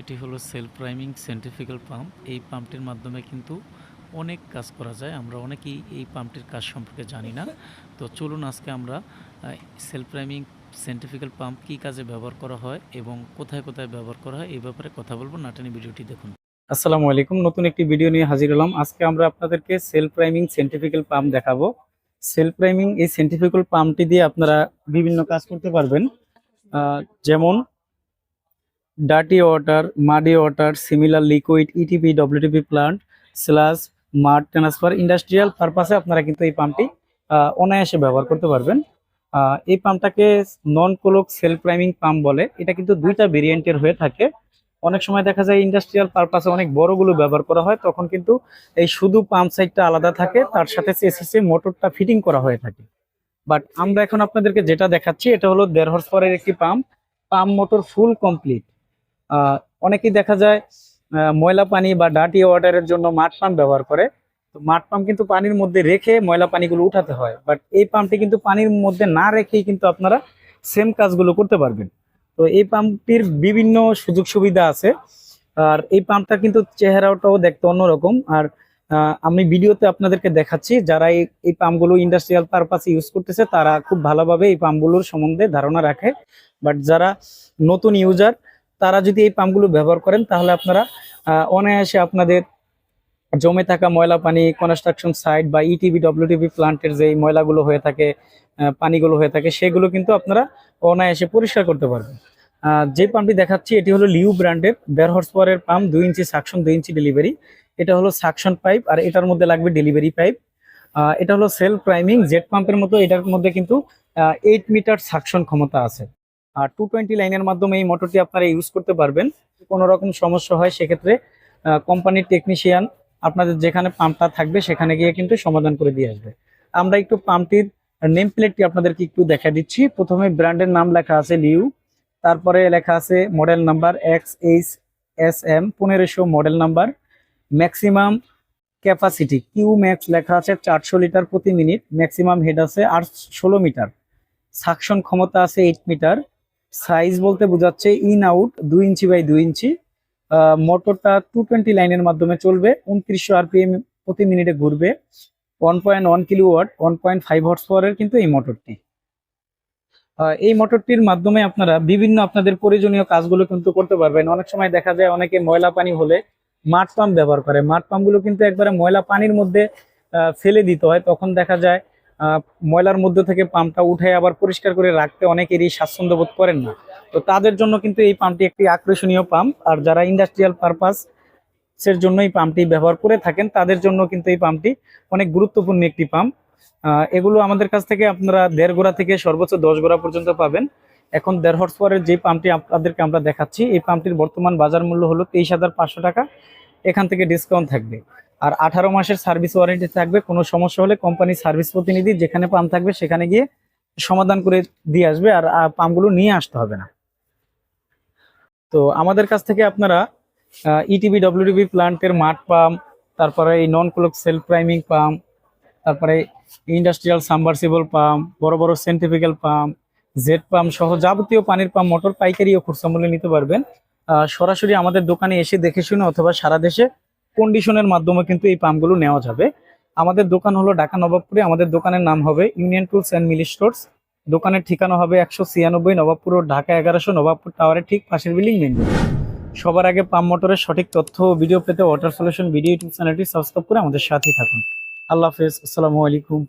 এটি হলো self priming centrifugal pump এই পাম্পটির মাধ্যমে কিন্তু অনেক কাজ করা যায়। আমরা অনেকেই এই পাম্পটির কাজ সম্পর্কে জানি না। তো চলুন আজকে আমরা সেলফ প্রাইমিং সেন্ট্রিফিক্যাল পাম্প কী কাজে ব্যবহার করা হয় এবং কোথায় কোথায় ব্যবহার করা হয়, এই ব্যাপারে কথা বলব। নাটানি ভিডিওটি দেখুন। আসসালামু আলাইকুম। নতুন একটি ভিডিও নিয়ে হাজির হলাম। আজকে আমরা আপনাদেরকে সেলফ প্রাইমিং সেন্ট্রিফিক্যাল পাম্প দেখাবো। সেলফ প্রাইমিং এই সেন্ট্রিফিক্যাল পাম্পটি দিয়ে আপনারা বিভিন্ন কাজ করতে পারবেন। যেমন dirty water muddy water similar liquid ETP WTP plant sludge mud transfer industrial পারপাসে আপনারা কিন্তু এই পাম্পটি অনায়াসে ব্যবহার করতে পারবেন। এই পাম্পটাকে non clog self priming pump বলে। এটা কিন্তু দুইটা ভেরিয়েন্টের হয়ে থাকে। অনেক সময় দেখা যায় ইন্ডাস্ট্রিয়াল পারপাসে অনেক বড়গুলো ব্যবহার করা হয়, তখন কিন্তু এই শুধু পাম্প সাইডটা আলাদা থাকে, তার সাথে এসিসি মোটরটা ফিটিং করা হয়ে থাকে। বাট আমরা এখন আপনাদেরকে যেটা দেখাচ্ছি, এটা হলো দেড় হর্স পাওয়ারের একটি pump. Pump motor full complete অনেকেই দেখা যায় ময়লা পানি বা ডার্টি ওয়াটারের জন্য মাঠ পাম্প ব্যবহার করে। তো মাঠ পাম্প কিন্তু পানির মধ্যে রেখে ময়লা পানিগুলো উঠাতে হয়। বাট এই পাম্পটি কিন্তু পানির মধ্যে না রেখেই কিন্তু আপনারা সেম কাজগুলো করতে পারবেন। তো এই পাম্পটির বিভিন্ন সুযোগ সুবিধা আছে। আর এই পাম্পটা কিন্তু চেহারাটাও দেখতে অন্যরকম। আর আমি ভিডিওতে আপনাদেরকে দেখাচ্ছি, যারা এই পাম্পগুলো ইন্ডাস্ট্রিয়াল পারপাসে ইউজ করতেছে, তারা খুব ভালোভাবে এই পাম্পগুলোর সম্বন্ধে ধারণা রাখে। বাট যারা নতুন ইউজার তারা যদি এই পাম্পগুলো ব্যবহার করেন, তাহলে আপনারা অনায়াসে আপনাদের জমে থাকা ময়লা পানি কনস্ট্রাকশন সাইট বা ইটিভি ডব্লিউটিভি প্লান্টের যে ময়লাগুলো হয়ে থাকে পানিগুলো হয়ে থাকে, সেগুলো কিন্তু আপনারা অনায়াসে পরিষ্কার করতে পারবেন। যে পাম্পটি দেখাচ্ছি, এটি হলো লিউ ব্র্যান্ডের দেড় হর্স পাওয়ারের পাম্প, দুই ইঞ্চি সাকশন দুই ইঞ্চি ডেলিভারি এটা হলো সাকশন পাইপ আর এটার মধ্যে লাগবে ডেলিভারি পাইপ এটা হলো সেলফ প্রাইমিং জেট পাম্পের মতো, এটার মধ্যে কিন্তু এইট মিটার সাকশন ক্ষমতা আছে। আর টু টোয়েন্টি লাইনের মাধ্যমে এই মোটরটি আপনারা ইউজ করতে পারবেন। কোনো রকম সমস্যা হয়, সেক্ষেত্রে কোম্পানির টেকনিশিয়ান আপনাদের যেখানে পাম্পটা থাকবে, সেখানে গিয়ে কিন্তু সমাধান করে দিয়ে আসবে। আমরা একটু পাম্পটির নেম প্লেটটি আপনাদেরকে একটু দেখা দিচ্ছি। প্রথমে ব্র্যান্ডের নাম লেখা আছে লিউ, তারপরে লেখা আছে model number X H S M পনেরোশো model number maximum capacity Q max লেখা আছে চারশো লিটার প্রতি মিনিট ম্যাক্সিমাম হেড আছে আর ষোলো মিটার। সাকশন ক্ষমতা আছে এইট মিটার সাইজ বলতে বোঝাচ্ছে ইন আউট দুই ইঞ্চি বাই দুই ইঞ্চি। মোটরটা টু টোয়েন্টি লাইনের মাধ্যমে চলবে, উনত্রিশশো আরপিএম প্রতি মিনিটে ঘুরবে। One point one kilowatt one point five horse পাওয়ারের কিন্তু এই মোটরটি এই মোটরটির মাধ্যমে আপনারা বিভিন্ন আপনাদের প্রয়োজনীয় কাজগুলো কিন্তু করতে পারবেন। অনেক সময় দেখা যায় অনেকে ময়লা পানি হলে মাঠ পাম্প ব্যবহার করে। মাঠ পাম্পগুলো কিন্তু একবারে ময়লা পানির মধ্যে ফেলে দিতে হয়। তখন দেখা যায় ময়লার মধ্যে থেকে পাম্পটা উঠে আবার পরিষ্কার করে রাখতে অনেকেরই স্বাচ্ছন্দ্য বোধ করেন না। তো তাদের জন্য কিন্তু এই পাম্পটি একটি আকর্ষণীয় পাম্প। আর যারা ইন্ডাস্ট্রিয়াল পারপাস এর জন্য এই পাম্পটি ব্যবহার করে থাকেন, তাদের জন্য কিন্তু এই পাম্পটি অনেক গুরুত্বপূর্ণ একটি পাম্প। এগুলো আমাদের কাছ থেকে আপনারা দেড় গোড়া থেকে সর্বোচ্চ দশ গোড়া পর্যন্ত পাবেন। এখন দেড় হর্স পাওয়ারের যে পাম্পটি আপনাদেরকে আমরা দেখাচ্ছি, এই পাম্পটির বর্তমান বাজার মূল্য হলো তেইশ হাজার টাকা। এখান থেকে ডিসকাউন্ট থাকবে। আর আঠারো মাসের সার্ভিস ওয়ারেন্টি থাকবে। কোনো সমস্যা হলে কোম্পানির সার্ভিস প্রতিনিধি যেখানে পাম্প থাকবে সেখানে গিয়ে সমাধান করে দিয়ে আসবে আর পাম্পগুলো নিয়ে আসতে হবে না। তো আমাদের কাছ থেকে আপনারা E ইটিভি ডব্লিউটিভি প্লান্টের মাঠ পাম্প, তারপরে এই non clog self priming pump, তারপরে ইন্ডাস্ট্রিয়াল সাবমার্সিবল পাম্প, বড় বড় সেন্টিফিক্যাল পাম্প জেট পাম্প সহ যাবতীয় পানির পাম্প, মোটর, পাইকারি ও খুচরা নিতে পারবেন। সরাসরি আমাদের দোকানে এসে দেখে শুনে অথবা সারা দেশে কন্ডিশনের মাধ্যমে কিন্তু এই পাম্পগুলো নেওয়া যাবে। আমাদের দোকান হলো ঢাকা নবাবপুরে। আমাদের দোকানের নাম হবে Union Tools and Mili Stores দোকানের ঠিকানা হবে একশো ছিয়ানব্বই নবাবপুর ও ঢাকা এগারোশো নবাবপুর টাওয়ারের ঠিক পাশের বিল্ডিং মেন সবার আগে পাম্প মোটরের সঠিক তথ্য ও ভিডিও পেতে ওয়াটার সলিউশন ভিডিও ইউটিউব চ্যানেলটি সাবস্ক্রাইব করে আমাদের সাথেই থাকুন। আল্লাহ হাফেজ। আসসালামু আলাইকুম।